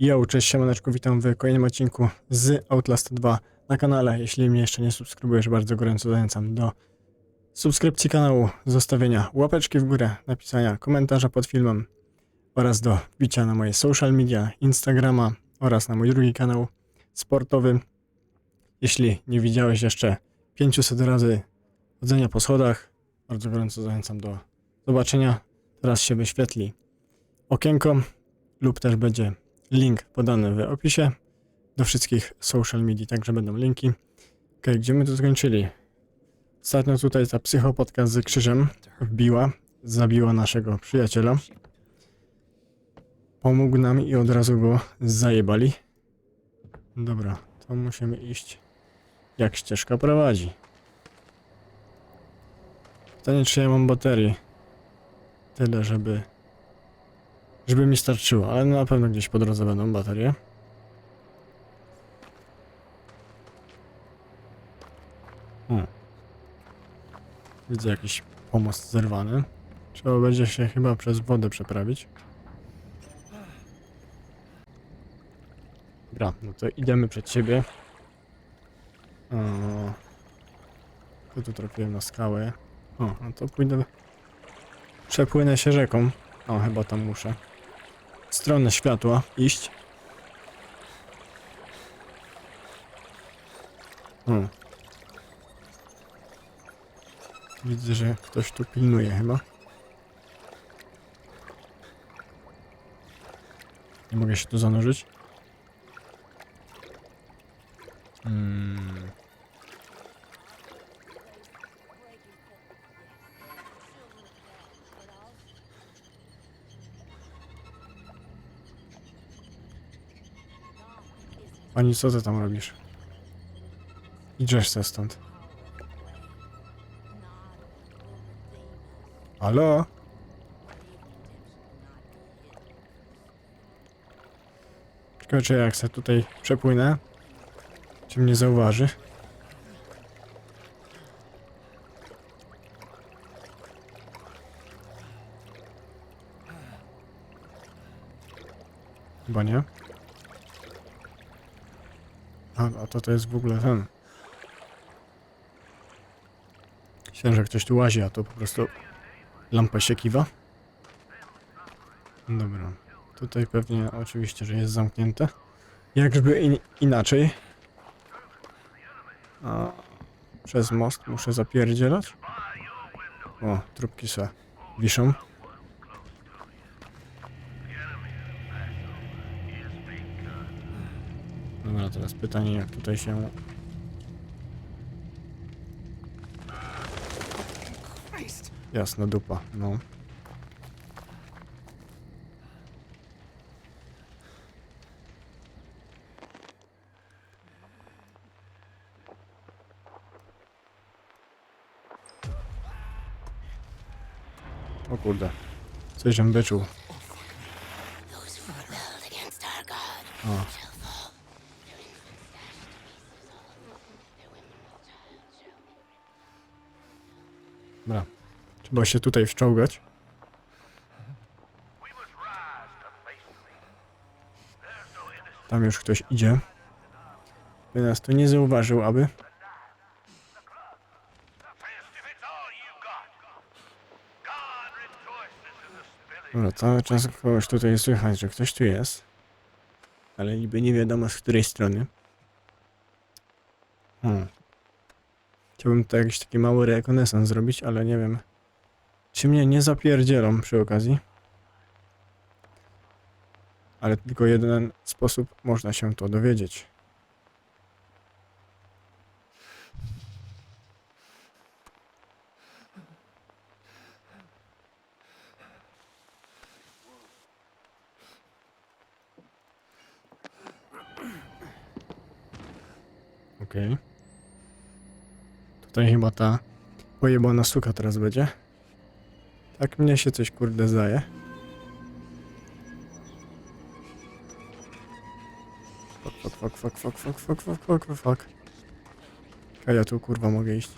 Yo, cześć siemaneczku, witam w kolejnym odcinku z Outlast 2 na kanale. Jeśli mnie jeszcze nie subskrybujesz, bardzo gorąco zachęcam do subskrypcji kanału, zostawienia łapeczki w górę, napisania komentarza pod filmem oraz do wbicia na moje social media, Instagrama oraz na mój drugi kanał sportowy. Jeśli nie widziałeś jeszcze 500 razy chodzenia po schodach, bardzo gorąco zachęcam do zobaczenia. Teraz się wyświetli okienko lub też będzie link podany w opisie do wszystkich social media, także będą linki. Ok, gdzie my tu skończyli? Ostatnio tutaj ta psychopotka z krzyżem wbiła, zabiła naszego przyjaciela. Pomógł nam i od razu go zajebali. Dobra, to musimy iść jak ścieżka prowadzi. Pytanie, czy ja mam baterii. Tyle, żeby żeby mi starczyło, ale na pewno gdzieś po drodze będą baterie. Hmm. Widzę jakiś pomost zerwany. Trzeba będzie się chyba przez wodę przeprawić. Dobra, no to idziemy przed siebie. O, to tu trafiłem na skałę. O, no to pójdę. Przepłynę się rzeką. O, chyba tam muszę. Stronę światła iść. Hmm. Widzę, że ktoś tu pilnuje chyba. Nie mogę się tu zanurzyć. Pani, co ty tam robisz? Idziesz se stąd. Halo? Ciekawe, czy jak se tutaj przepłynę, czy mnie zauważy. Chyba nie. A, to to jest w ogóle ten. Myślałem, że ktoś tu łazi, a to po prostu lampa się kiwa. Dobra. Tutaj pewnie oczywiście, że jest zamknięte. Jakżby in inaczej. A, przez most muszę zapierdzielać. O, trupki se wiszą. Pytanie, jak tutaj się... Jasna dupa, no. O kurde. Coś żem Trzeba się tutaj wczołgać. Tam już ktoś idzie. By nas tu nie zauważył, aby. Dobra, cały czas kogoś tutaj słychać, że ktoś tu jest. Ale niby nie wiadomo z której strony. Hmm. Chciałbym tutaj jakiś taki mały rekonesans zrobić, ale nie wiem. Czy mnie nie zapierdzielą przy okazji? Ale tylko jeden sposób można się to dowiedzieć. Okej. Tutaj chyba ta pojebana suka teraz będzie. Tak mnie się coś kurde zdaje. Fuck, fuck, fuck, fuck, fuck, fuck, fuck, fuck, fuck, fuck. A ja tu kurwa mogę iść.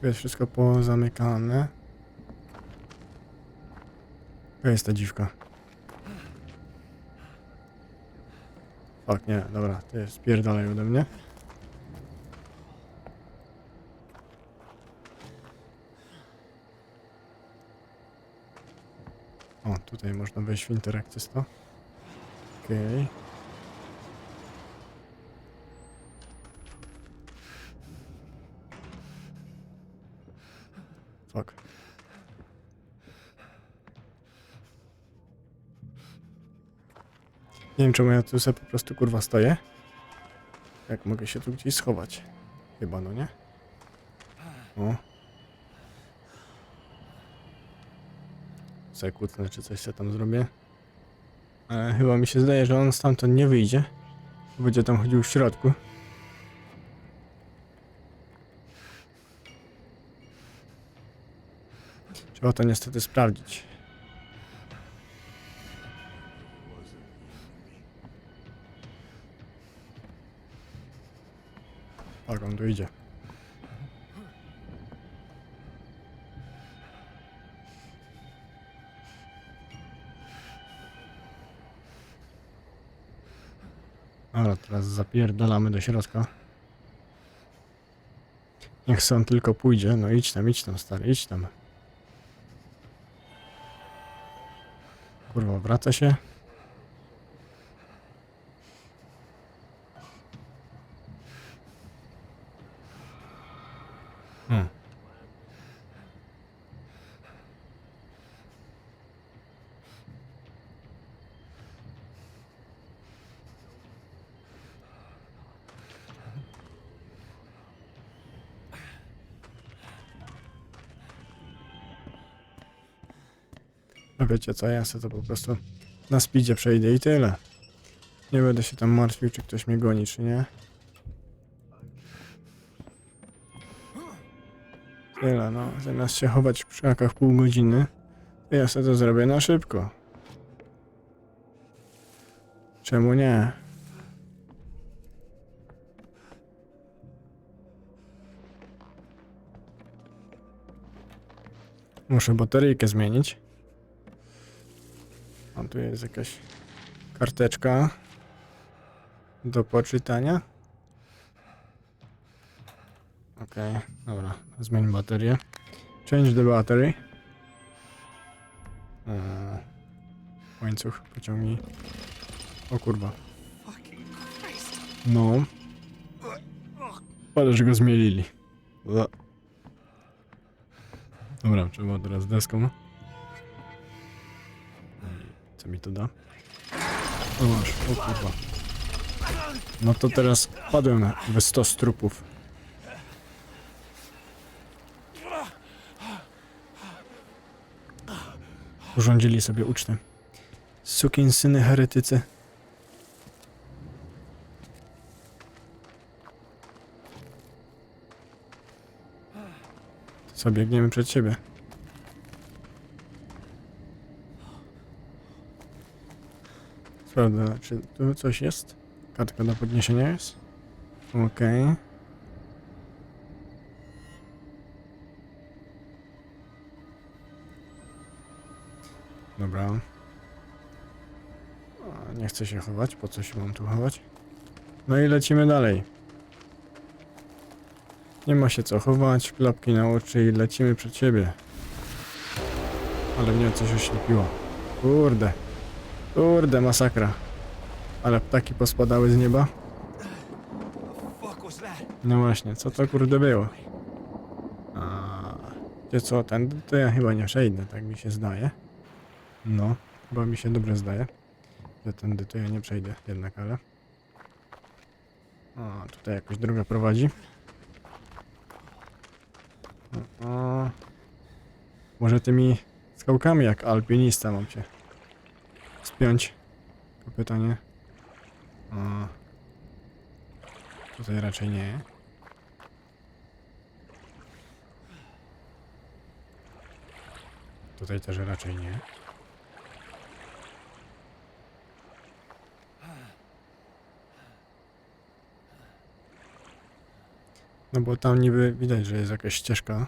Tu jest wszystko pozamykane. To jest ta dziwka. Fuck, nie, dobra, ty spierdalaj ode mnie. O, tutaj można wejść w interakcję z to. Okej. Fuck. Nie wiem czemu ja tu sobie po prostu kurwa stoję. Jak mogę się tu gdzieś schować? Chyba no nie? O. Sekutnę czy coś sobie tam zrobię. Ale chyba mi się zdaje, że on stamtąd nie wyjdzie. Będzie tam chodził w środku. Trzeba to niestety sprawdzić. Tak, on tu idzie. Dobra, teraz zapierdalamy do środka. Niech sam tylko pójdzie. No idź tam, idź tam, stary, idź tam. Kurwa, wraca się. Wiecie co, ja sobie to po prostu na speedzie przejdę i tyle. Nie będę się tam martwił, czy ktoś mnie goni, czy nie. Tyle, no. Zamiast się chować w krzakach pół godziny, to ja sobie to zrobię na szybko. Czemu nie? Muszę bateryjkę zmienić. Tu jest jakaś karteczka do poczytania. Okej, dobra, zmień baterię. Change the battery. Eee, łańcuch, pociągnij. O kurwa. No. Ale że go zmielili. Dobra, trzeba teraz deską. Co mi to da? O masz, o kurwa. No to teraz padłem w 100 trupów. Urządzili sobie ucztę. Sukinsyny heretycy. Co, biegniemy przed siebie. Sprawdzę, czy tu coś jest? Kartka do podniesienia jest? Okej. Dobra. A, Nie chcę się chować, po co się mam tu chować? No i lecimy dalej. Nie ma się co chować, klapki na oczy i lecimy przed siebie. Ale mnie coś oślepiło. Kurde. Kurde, masakra. Ale ptaki pospadały z nieba. No właśnie, co to kurde było? A, Wiecie co, ten to ja chyba nie przejdę, tak mi się zdaje. No, chyba mi się dobrze zdaje. Że tędy to ja nie przejdę jednak, ale... A, tutaj jakoś droga prowadzi. O, o. Może tymi skałkami jak alpinista mam się spiąć? Pytanie. O. Tutaj raczej nie. Tutaj też raczej nie. No bo tam niby widać, że jest jakaś ścieżka.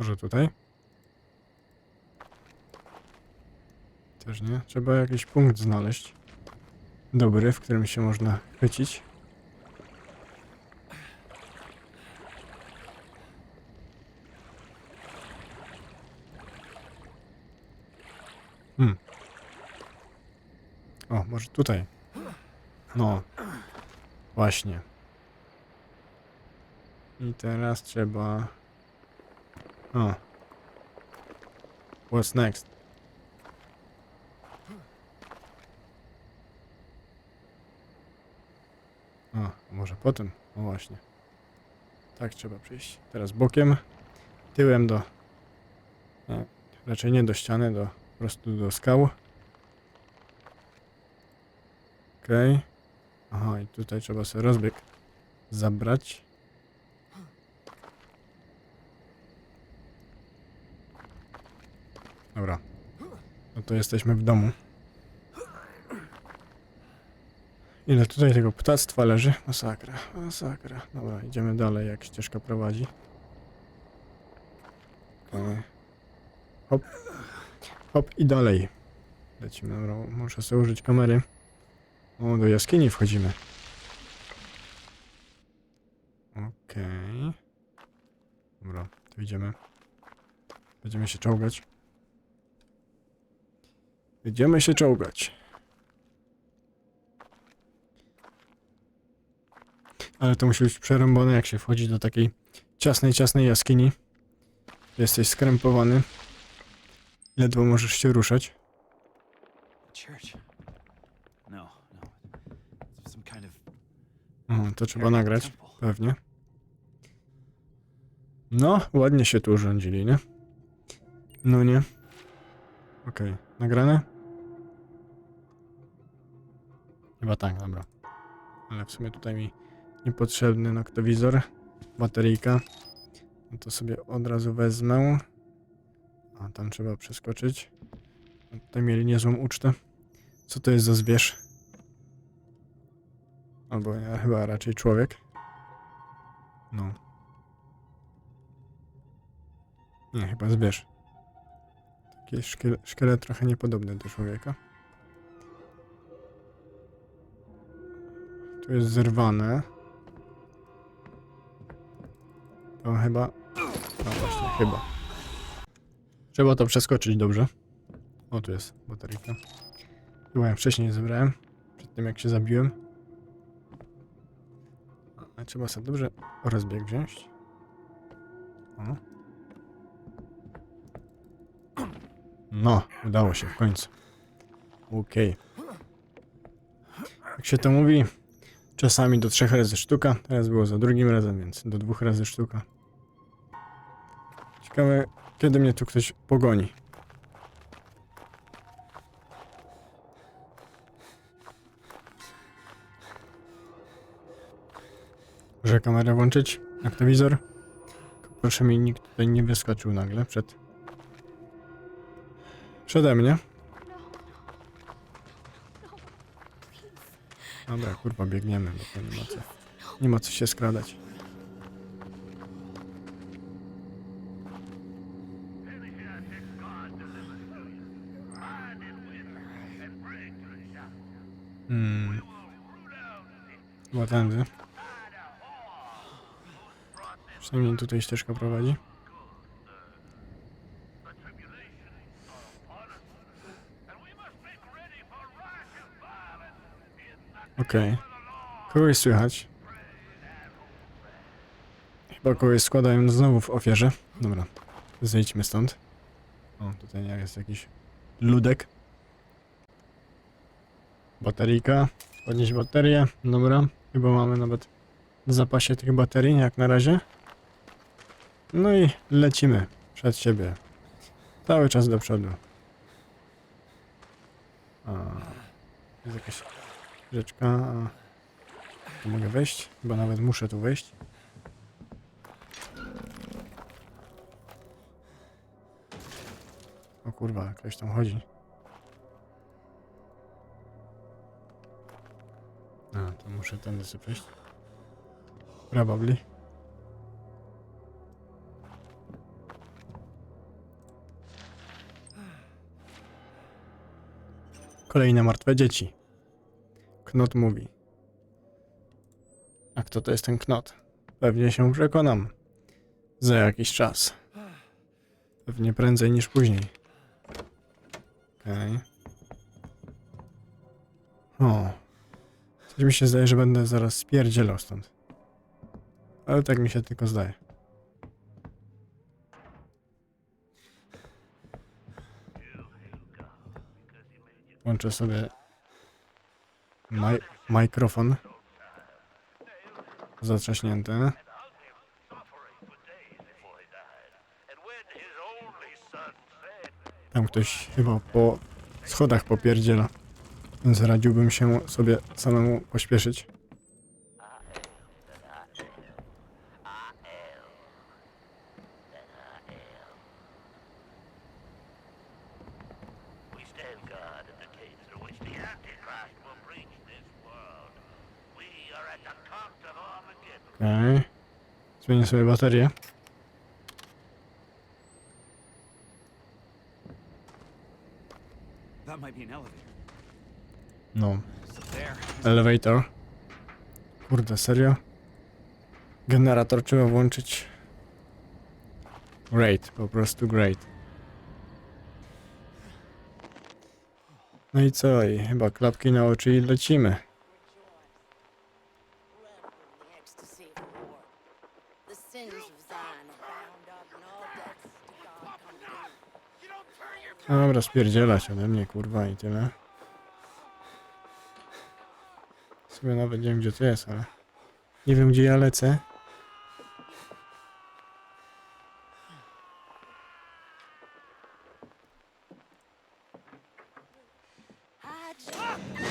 Może tutaj? Też nie. Trzeba jakiś punkt znaleźć. Dobry, w którym się można chwycić. Hmm. O, może tutaj. No. Właśnie. I teraz trzeba... O. What's next? O, może potem? O właśnie. Tak trzeba przyjść. Teraz bokiem, tyłem do... Nie, raczej nie do ściany, do po prostu do skał. Okej. Aha, i tutaj trzeba sobie rozbieg zabrać. Dobra. No to jesteśmy w domu. Ile tutaj tego ptactwa leży? Masakra, masakra. Dobra, idziemy dalej, jak ścieżka prowadzi. Okej. Hop. Hop i dalej. Lecimy, dobra, muszę sobie użyć kamery. O, do jaskini wchodzimy. Okej. Dobra, to idziemy. Będziemy się czołgać. Będziemy się czołgać. Ale to musi być przerąbane, jak się wchodzi do takiej ciasnej, ciasnej jaskini. Jesteś skrępowany. Ledwo możesz się ruszać. Church? No, no. It's some kind of O, to trzeba nagrać, pewnie. No, ładnie się tu urządzili, nie? No nie. Okej, nagrane? Chyba tak, dobra. Ale w sumie tutaj mi niepotrzebny noktowizor, bateryjka. No to sobie od razu wezmę. A tam trzeba przeskoczyć. No Tutaj mieli niezłą ucztę. Co to jest za zwierz? Albo ja, chyba raczej człowiek. No. Nie, chyba zwierz. Taki szkielet, szkielet trochę niepodobny do człowieka. Tu jest zerwane. To chyba... No właśnie, chyba. Trzeba to przeskoczyć dobrze. O, tu jest bateryjka. Chyba ją wcześniej zebrałem. Przed tym jak się zabiłem. Ale trzeba sobie dobrze rozbieg wziąć. O. No, udało się w końcu. Okej. Jak się to mówi, czasami do trzech razy sztuka. Teraz było za drugim razem, więc do dwóch razy sztuka. Ciekawe, kiedy mnie tu ktoś pogoni. Muszę kamerę włączyć, aktywizor. Proszę mi nikt tutaj nie wyskoczył nagle przed... Przede mnie. Dobra, kurwa, biegniemy, bo to nie ma co. Nie ma co się skradać. Hmm. Chyba tędy. Przynajmniej tutaj ścieżka prowadzi. Okej. Kogoś słychać. Chyba kogoś składają znowu w ofierze. Dobra, zejdźmy stąd. O, tutaj jest jakiś ludek. Bateryjka. Podnieść baterię. Dobra, chyba mamy nawet w zapasie tych baterii, jak na razie. No i lecimy przed siebie. Cały czas do przodu. A, jest jakaś Rzeczka. Tu mogę wejść? Chyba nawet muszę tu wejść. O kurwa, ktoś tam chodzi. A, to muszę tędy sobie. Probably. Kolejne martwe dzieci. Knot mówi. A kto to jest ten knot? Pewnie się przekonam. Za jakiś czas. Pewnie prędzej niż później. Okej. O. Coś mi się zdaje, że będę zaraz spierdzielał stąd. Ale tak mi się tylko zdaje. Włączę sobie maj mikrofon. Zatrzaśnięty. Tam ktoś chyba po schodach popierdziela. Więc radziłbym się sobie samemu pośpieszyć. Okej. Zmienię sobie baterię. No. Elevator. Kurde, serio? Generator trzeba włączyć. Great, po prostu great. No i co? I chyba klapki na oczy i lecimy. No dobra, spierdzielać ode mnie, kurwa, i tyle. Sobie nawet nie wiem, gdzie to jest, ale... Nie wiem, gdzie ja lecę.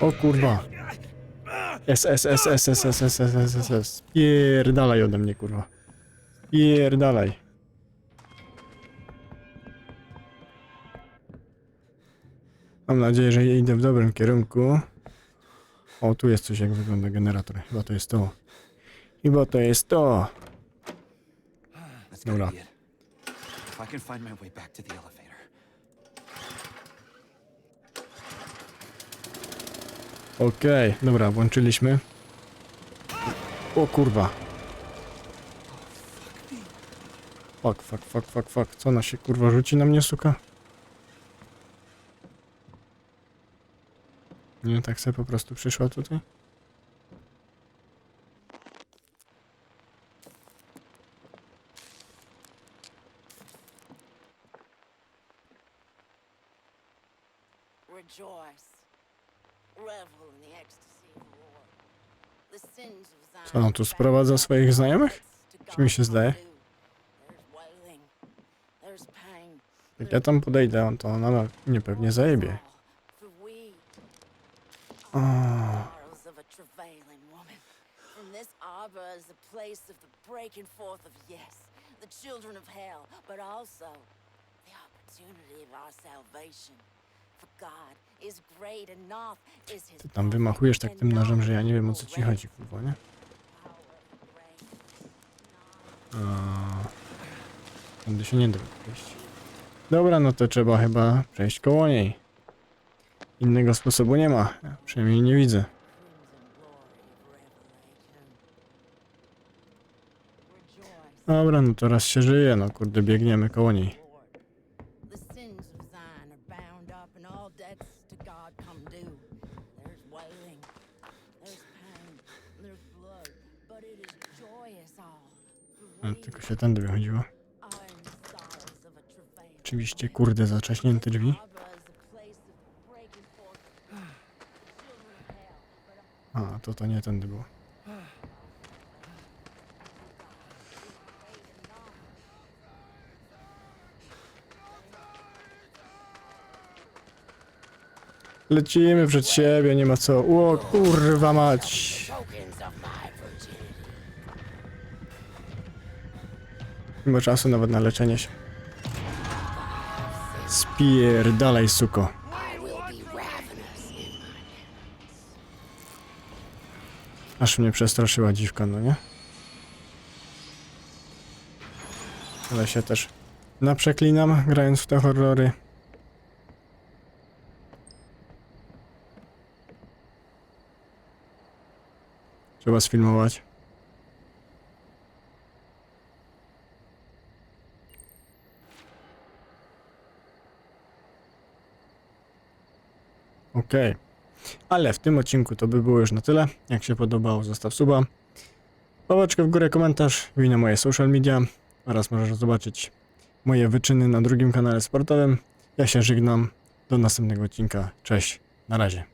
O kurwa. S, S, S, S, S, S, S, S, S, S, S. Pierdalaj ode mnie, kurwa. Pierdalaj. Mam nadzieję, że idę w dobrym kierunku. O, tu jest coś, jak wygląda generator. Chyba to jest to. Chyba to jest to. Dobra. If I can find my way back to the elevator. Okej, dobra, włączyliśmy. O kurwa. Fuck, fuck, fuck, fuck, fuck. Co ona się kurwa rzuci na mnie, suka? Nie, tak sobie po prostu przyszła tutaj? Co on tu sprowadza swoich znajomych? Czy mi się zdaje? Ja tam podejdę, on to nadal mnie pewnie zajebie. O. Ty tam wymachujesz tak tym nożem, że ja nie wiem o co ci chodzi, kurwa, nie? A... Tędy się nie da. Dobra, no to trzeba chyba przejść koło niej. Innego sposobu nie ma, ja przynajmniej nie widzę. Dobra, no to raz się żyje, no kurde, biegniemy koło niej. Tylko się tędy wychodziło. Oczywiście, kurde, zaczaśnięte drzwi. A to to nie tędy było. Lecimy przed siebie, nie ma co. O kurwa mać. Nie ma czasu nawet na leczenie się. Spierdalaj, suko. Aż mnie przestraszyła dziwka, no nie? Ale się też naprzeklinam, grając w te horrory. Trzeba sfilmować. Okej. Ale w tym odcinku to by było już na tyle. Jak się podobało, zostaw suba. Łapeczkę w górę, komentarz, wbij na moje social media oraz możesz zobaczyć moje wyczyny na drugim kanale sportowym. Ja się żegnam. Do następnego odcinka. Cześć. Na razie.